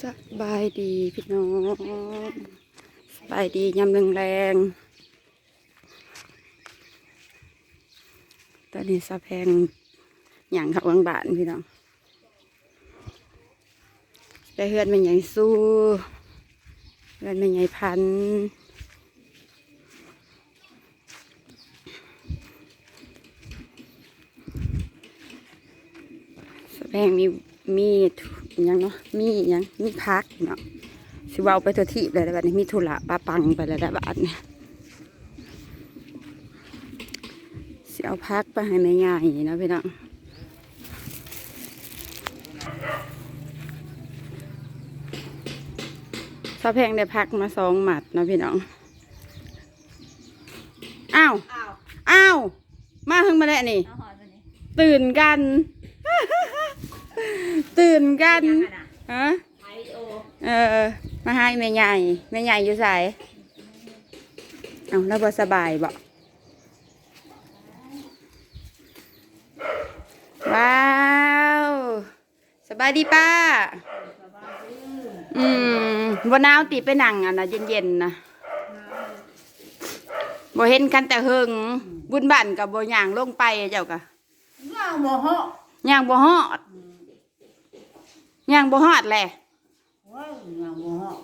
สบายดีพี่น้องสบายดียำแรง ตอนนี้สะแพงอย่างเขับวังบานพี่น้อง ได้เฮือนเป็นใหญ่สู้เฮือนเป็นใหญ่พันธุ์ แพงมีมีทุอิหยังเนาะมีอิหยังมีพักเนาะสิเว่าไปทั่วที่เลยแล้วบัดนี้มีธุระปาปังไปแล้วแล้วบัดนี้สิเอาพักไปให้แม่ยายเนาะพี่น้องสะแพงได้พักมาสองหมัดเนาะพี่น้องอ้าวอ้าว อ้าว มาเพิ่งมาแล้วนี่เอาหอยตัวนี้ตื่นกัน ตื่นกันยังไงน่ะฮะถ่ายวิดีโอเออ มาให้แม่ใหญ่แม่ใหญ่อยู่ใส่เอาแล้วบ่สบายบ่ว้าวสบายดีป้า อืมบ่หนาวติไปนั่งอะนะเย็นๆนะบ่เห็นกันแต่เฮิงบุญบ้านกับบ่ย่างลงไปเจ้ากะย่างบ่เหาะย่างบ่ฮอด ย่างบ่ฮอดแหละเว้ยย่างบ่เหาะ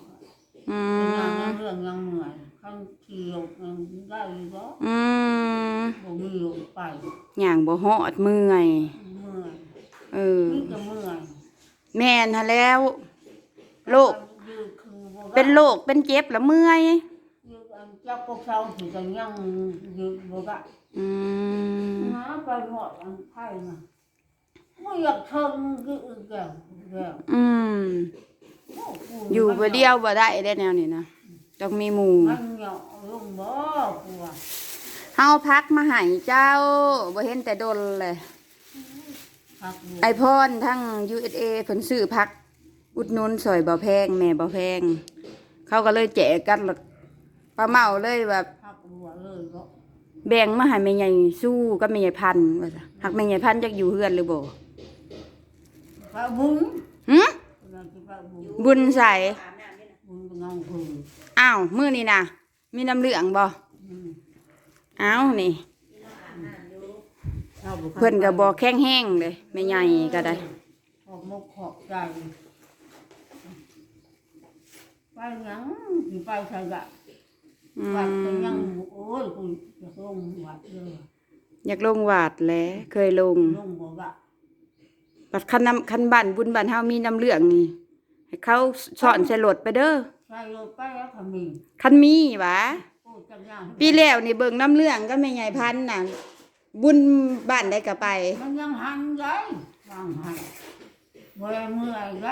อืย่างมยังเรื่องยังเหนื่อยคันขี่รถยังได้อยู่บ่อืมบ่มีรถไปย่างบ่ฮอดเมื่อยเมื่อยเออนี่ก็เมื่อยแม่นหาแล้วโรคยืดคือบ่ได้เป็นโรคเป็นเจ็บแล้วเมื่อย ยืดอันจับพวกเช้าสิก็ยังยืดบ่ได้อืม หาไปหมดอันไผน่ะ บ่อยากทนคืออีกแล้วแล้วอืม อยู่บ่เดียวบ่ได้ได้แนวนี้นะต้องมีหมู่มันเหยาลงบ่กูว่าเฮาพักมาให้เจ้าบ่เห็นแต่ดนเลย พักไอพอนทั้ง USA เพิ่นซื้อพัก อุดหนุนสอยบ่แพงแม่บ่แพง เขาก็เลยแจกกันหลดป้าเมาเลยแบบ พักหัวเลยก็แบ่งมาให้แม่ใหญ่สู้กับแม่ใหญ่พันธุ์ว่าซะหักแม่ใหญ่พันธุ์จักอยู่เฮือนหรือบ่ พระบุญหึเราจะพระบุญบุญใส่บุญเป็นเงาคืออ้าวมื้อนี้น่ะ มีน้ำเหลืองบ่อืมอ้าวนี่เราบุเพิ่นก็บ่แข็งแห้งเลยแม่ใหญ่ก็ได้ขอบมกขอบใจไปหยังสิไปใส่กะอืวัดก็ยังมโอ้ยกูจะลงวัดเลยอยากลงวาดแหล้วเคยลงลงบ่กะ บัดคันน้ำคันบ้านบุญบ้านเฮามีน้ำเหลืองนี่ ให้เขาสอนใส่รถไปเด้อใส่รถไปแล้วขมิ้นคันมีหวะโอ้จังยังปีแล้วนี่เบิ่งน้ำเหลืองก็แม่ใหญ่พันธุ์น่ะบุญบ้านได้ก็ไป มันยังหันไงวางหันบ่ได้เมื่อยไง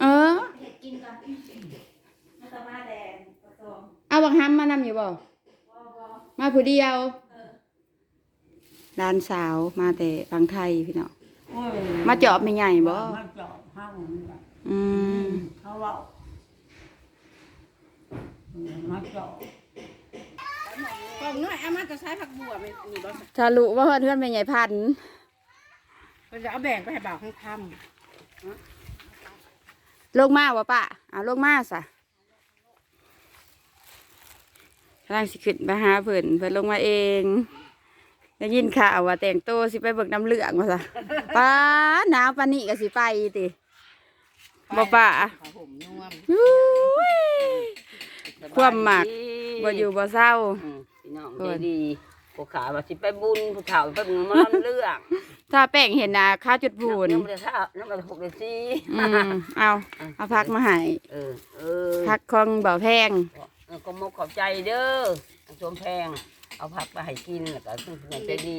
เออเฮ็ดกินกันมันก็มาแดงกระตองเอาบักฮัมมานำอยู่บ่บ่บ่มาผู้เดียวหลานสาวมาแต่ฟังไทยพี่น้อง โอ้ยมาจอบแม่ใหญ่บ่มาจอบห้างนี่ล่ะอืมเขาเว่ามาจอบกล่องน้อยเอามาจะใช้ผักบัวมันนี่บ่ถ้ารู้ว่าเพื่อนแม่ใหญ่พันธุ์ก็จะเอาแบ่งไปให้บ่าวข้างค่ลงมาบ่ปะเอาลงมาซะกำลังสิขึ้นไปหาเพิ่นเพิ่นลงมาเอง ได้ยินข่าวว่าแต่งตัวสิไปเบิกน้ำเหลืองว่าซะป้าหนาวปานนี้ก็สิไปติำบ่ป่าผ้าห่มนุ่มอุ้ยความหมักบ่อยู่บ่เศร้า อืมพี่น้องเพิ่ใจนดีผู้ขาว่าสิไปบุญผู้เฒ่าไปบุญมาลำเรื่องถ้าแป้งเห็นหนาข้าวจุดบูนน้ำมันเท่าน้ำมันหกเดือนสี่อืมเอาเอาพักมาให้เออเออพักของเบาแพงเออก็มกขอบใจเด้ออันชมแพง เอาผักไปให้กินแล้วก็ซึ่งเงินใจดี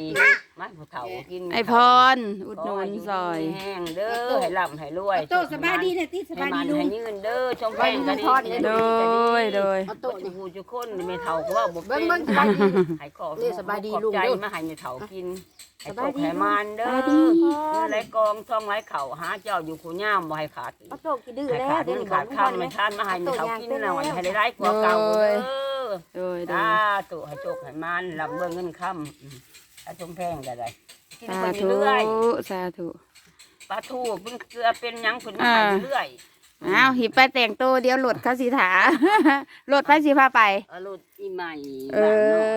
มาผู้เฒ่ากินไอพร อุดหนุนซอย แห้งเด้อให้ร่ำให้รวยโตสบายดีเนี่ยติสให้บายมัดีนลุให้งยืนเด้อชมแพงก็ดีโดย โดย เอาโตะนี่ ผู้จุกคนไม่เฒ่าก็ว่าบ่เป็นเบิ่งๆสบายดีให้ขอนี่สบายดีขอบลุงใจเด้อมาให้ไม่เฒ่ากินให้สโชบายคดีให้มันเด้สอบายดีเมื่อไรกองท่องไรเข่าหาเจ้าอยู่ขู่ย่ามบ่ให้ขาดเอาโตกี่ดื้อให้แล้วขาดเดี๋ยวเงินนี้ขาดข้าวไม่ทานมาให้ไม่เฒ่ากินแล้วให้ได้ไรกว่าเก่าเด้อ โดยโดตายตุให้โชคให้มันรับเบิ่งเงินค่ำอืมถ้าชมแพงก็ได้กินสาไปธุ เรื่อยสาธุไปปลาทูเพิ่นเกลือเป็นหยังเพิ่นมาอ่าให้เรื่อยอ้าวหิบไปแต่งตัวเดี๋ยวหลดเขาสิถา หลดไปสิพาไปเอารถอีใหม่เอ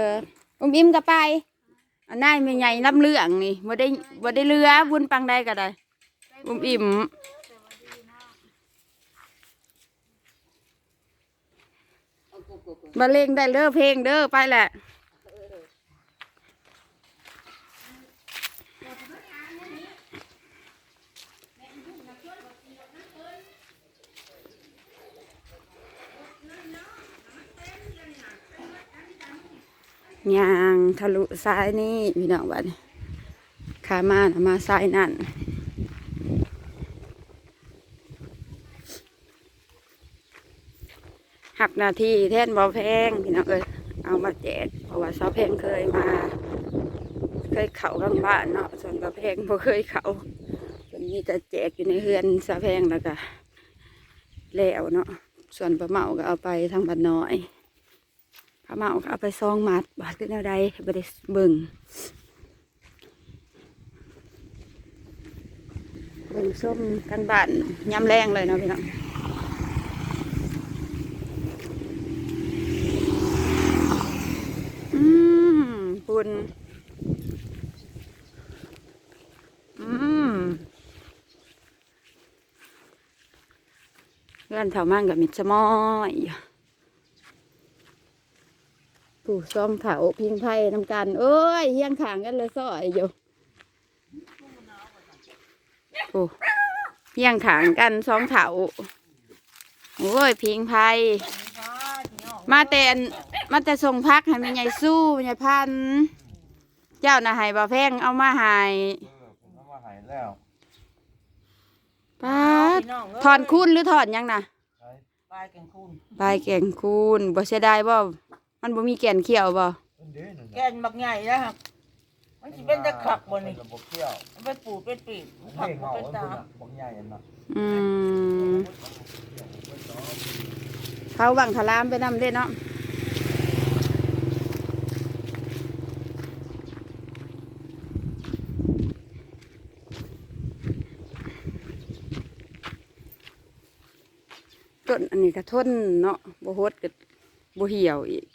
ออุ้มอิ่มก็ไปอันนายไม่ใหญ่ลำเรื่องนี่บ่ได้บ่ได้เรือบุญปังใดก็ได้อุ้มอิ่ม บรรเลงได้เด้อเพลงเด้อไปแหละยางทะลุซ้ายนี่พี่น้องบันขามานะมาซ้ายนั่น หักนาทีแท่นบอแพงพี่น้องเอ้ยเอามาแจกเพราะว่าสาวแพงเคยมา เคยเขากลางบ้านเนาะส่วนบอแพงบ่เคยเขาส่วนนี้จะแจกอยู่ในเฮือนสาวแพงแล้วก็แล้วเนาะส่วนปลาเมาก็เอาไปทางบ้านน้อยปลาเมาก็เอาไปซองมัดบาดขึ้นเอาใดบ่ได้เบิงเบิ่งส้มกันบ้านยำแรงเลยเนาะพี่น้อง อืมปุ่นอืม เพื่อนแถวมั่งกับมิดสมอยอยู่ปู่ซองเถาพิงไพ่นำกันเอ้ยเฮียงขางกันเลยซอยอยู่ปู่เฮียงขางกันสองเถาโอ้ยพิงไพ่มาแต่อันมาแต่ส่งพักให้แม่ใหญ่สู้แม่ใหญ่พันธุ์เจ้าน่ะให้บ่าวแพงเอามาให้เออผมเอามาหายแล้วป้าดถอนคูนหรือถอนหยังน่ะใช่ ปลายแกงคูนปลายแก่งคูนบ่เสียดายบ่มันบ่มีแก่นเขียวบ่เป็นเด้หนึ่งแกนบักใหญ่นะครับมันสิเป็นตะขักบนนี่ระบบเที่ยวมันไปปูดเป็นปีกมันขักเพ่งบ่เอาเป็นไว้ตาคุณอะบอกใหญ่อันน่ะอืมเขาบังทลามไปนำเด้เนาะ ต้นอันนี้ก็ทนเนาะบ่หดก็บ่เหี่ยวอีก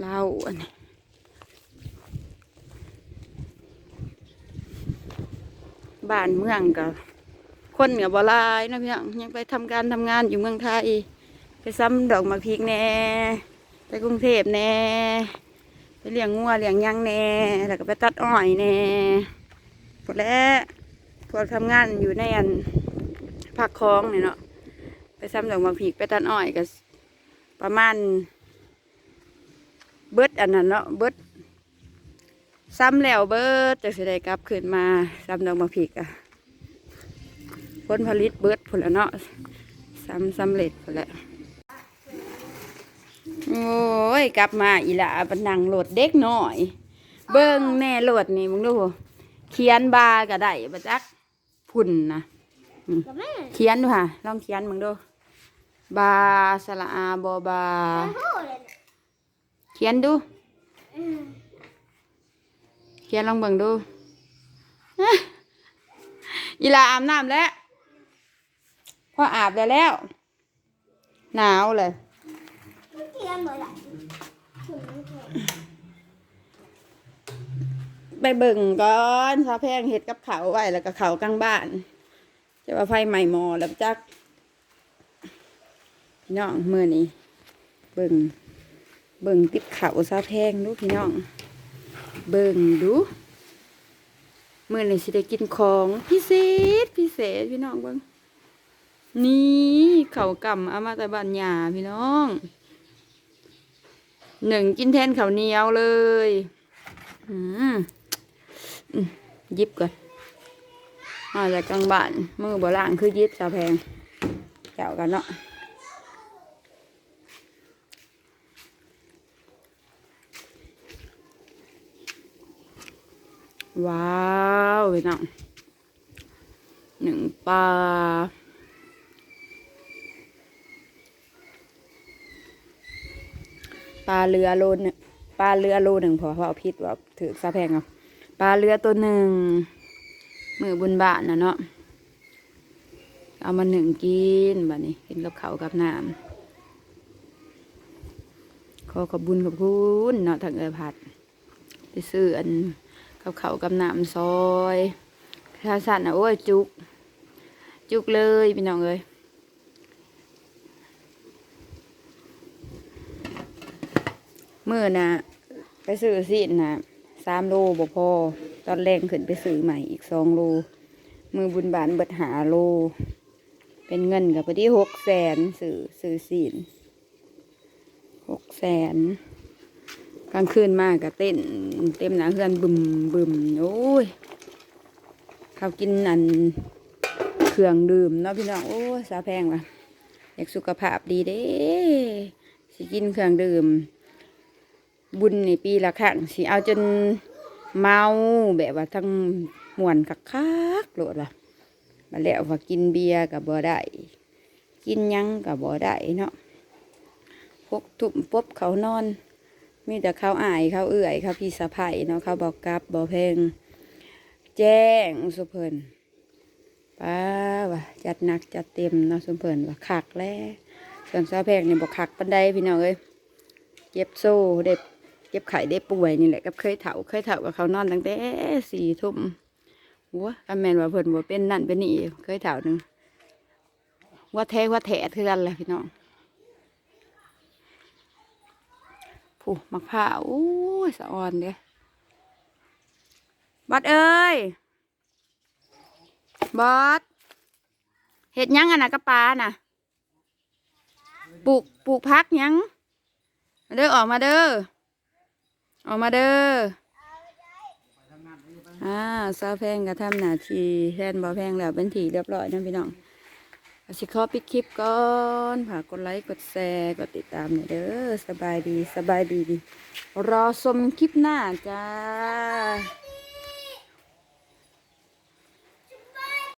เล้าอันนี้บ้านเมืองกับคนกับบลายนะพี่น้องยังไปทำการทำงานอยู่เมืองไทยไปซ้ำดอกมะพริกแน่ ไปกรุงเทพแน่ไปเลี้ยงงัวเลี้ยงยังแน่แล้วก็ไปตัดอ้อยแน่พวกแล้วพวกทำงานอยู่ในอันภาคคลองนี่เนาะไปซ้ำดอกมะพริกไปตัดอ้อยก็ประมาณ เบิดอันนั้นเนาะเบิดซ้ำแล้วเบิดจะสิได้กลับขึ้นมาซ้ำดอกมะพริกอะผลผลิตเบิดผลละเนาะซ้ำสำเร็จผลละ โอ้ยกลับมาอีหละบันนังโหลดเด็กหน่อย เบิ้งแน่โหลดนี่มึงดูเขียนบาก็ได้บัจักพุ่นนะอืมเขียนดูค่ะ ลองเขียนมึงดู บาสละอาบอบา เขียนดู เขียนลองเบิ่งดูอีหลาอาบน้ำแล้วพออาบแล้วแล้ว หนาวเลย ไปเบิ่งก่อนซาแพงเห็ดกับเขาไว้แล้วก็เขากลางบ้านจะว่าไฟใหม่หมอแล้วจักพี่น้องมือนี้ เบิ่งเบิ่งติบเขาซาแพงดูพี่น้อง เบิ่งดูมื่อนี้สิได้กินของพิเศษพิเศษพี่น้องเบิ่งนี่เขากำเอามาแต่บ้านหยาพี่น้อง หนึ่งกินแทนข้าวเหนียวเลย อืมยิบก่อนมาจากกลางบ้านมือบ่ล่างคือยิบซาแพงเจ้ากันเนาะว้าวพี่น้องหนึ่งปลา ปลาเรือโลนปลาเรือโลหนึ่งพอเพราะเอาพิษว่าถือซาแพงเอาปลาเรือตัวหนึ่งมือบุญบาทนะเนาะเอามาหนึ่งกินแบบนี้กินกับเขากับน้ำขอขอบบุญขอบคุณเนาะทางเออผัดไปซื้ออันกับเขากับน้ำซอยถ้าสั่นอะโอ้ยจุก จุกเลยพี่น้องเอ้ย มื่อน่ะไปซื้อสินน่ะสามโลบ่พอ ตอนแรกขึ้นไปซื้อใหม่อีกสองโล มือบุญบานเบิดหาโล เป็นเงินกับพอดีหกแสนซื้อซื้อสินหกแสนกลางคืนมากกับเต้นเต็มหนาเฮือนบึมบึมโอ้ยเขากินอันเครื่องดื่มเนาะพี่น้องโอ้สาแพงว่ะอยากสุขภาพดีเด้สิกินเครื่องดื่ม บุญในปีละครั้งสิเอาจนเมาแบบว่าทั้งมวนคักคักๆโลดละมาแล้วว่ากินเบียร์กับบ่ได้กินยังกับบ่ได้เนาะพกทุ่มปุ๊บเขานอน มีแต่เขาอายเขาเอื่อยเขาพี่สะไผ่เนาะเขาบอกกลับบ่เพลงแจ้งสุเพิ่นป้าว่าจัดหนักจัดเต็มเนาะสุเพิ่นว่าคักแล้วส่วนสาวแพงนี่ยบอกคักปันไดพี่น้องเอ้ยเจ็บโซ่เด็บ เจ็บไข้ได้ป่วยนี่แหละกับเคยเถาเคยเถากับเขานอนตั้งแต่สี่ทุ่มหัวก็แมนว่าเพิ่นบ่เป็นนั่นเป็นนี่เคยเถาหนึ่งว่าแท้ว่าแถคือกันแหละพี่น้องผู้มักผ้าวอู้สะออนเด้บอดเอ้ยบอดเห็ดยังอันนะกระปาน่ะปลูกปลูกพักยังเด้อออกมาเด้อ ออกมาเด้ออ่าซาแพงก็ทำหน้าที่แทนบ่แพงแล้วเป็นทีเรียบร้อยนะพี่น้องก็สิขอปิดคลิปก่อนฝากกดไลค์กดแชร์กดติดตามหน่อยเด้อสบายดีสบายดีรอชมคลิปหน้าจ้า